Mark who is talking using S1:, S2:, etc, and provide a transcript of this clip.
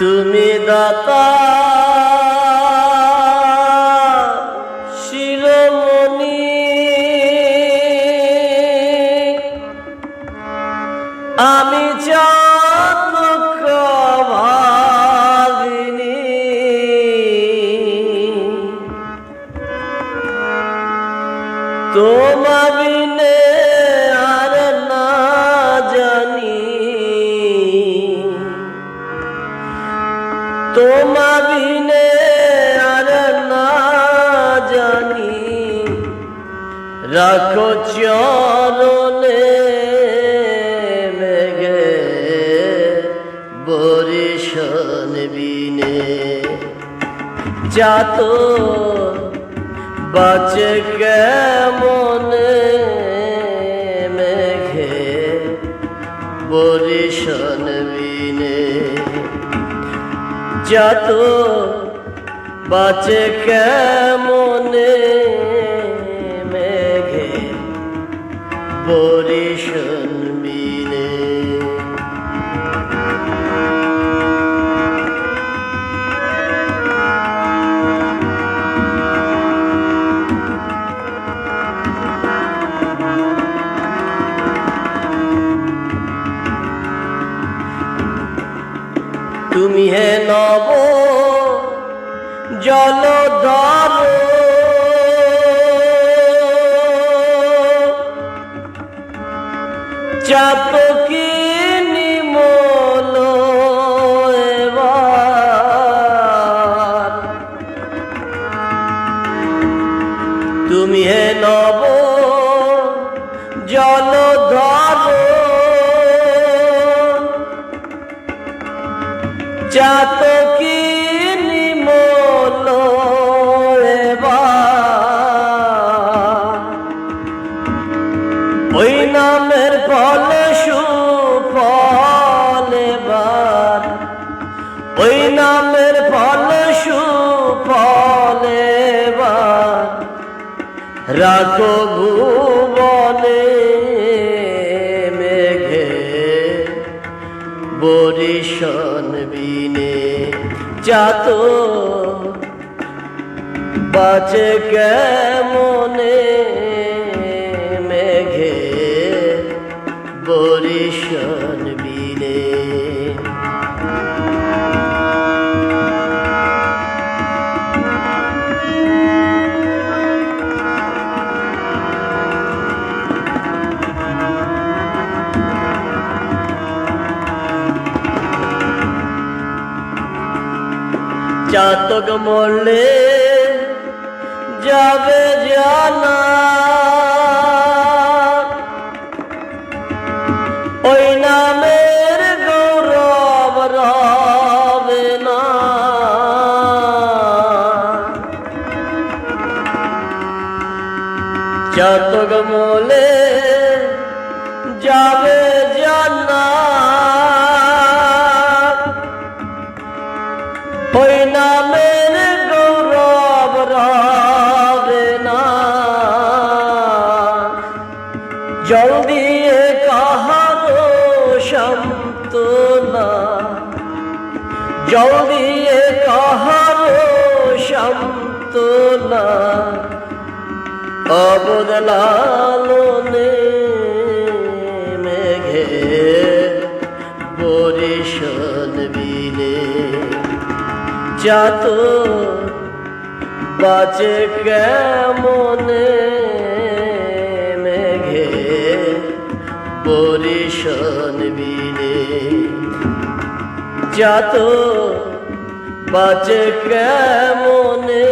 S1: তুমি দাতা শিরোমণি। আমি চাঁদ ভাবিনি রাখো চরণে মেঘে বরিশন বিনে। যাত বাঁচে কেমনে মেঘে বরিশন বিনে। যত বাঁচে কেমনে বরিশন বিনে তুমি হে নব জলধর চাতকি নিমল তুমি হে নব জলধর চাতকি ফল সুফল এবার। ওই নামের ফল সুফল এবার। রাখো ভুবনে মেঘে বরিশন বিনে যাত বাঁচে কেমনে বরিশন বিনে চাতক মরলে যাবে জানা চাতক মলে যাবে জানা ওই নামের গৌরব রবে না। জল দিয়ে কাহারো সন্তনা জল দিয়ে কাহারো সন্তনা অবদলালনে মেঘে বরিশন বিনে যাত বাঁচে কেমনে মেঘে বরিশন বিনে যাত বাঁচে কেমনে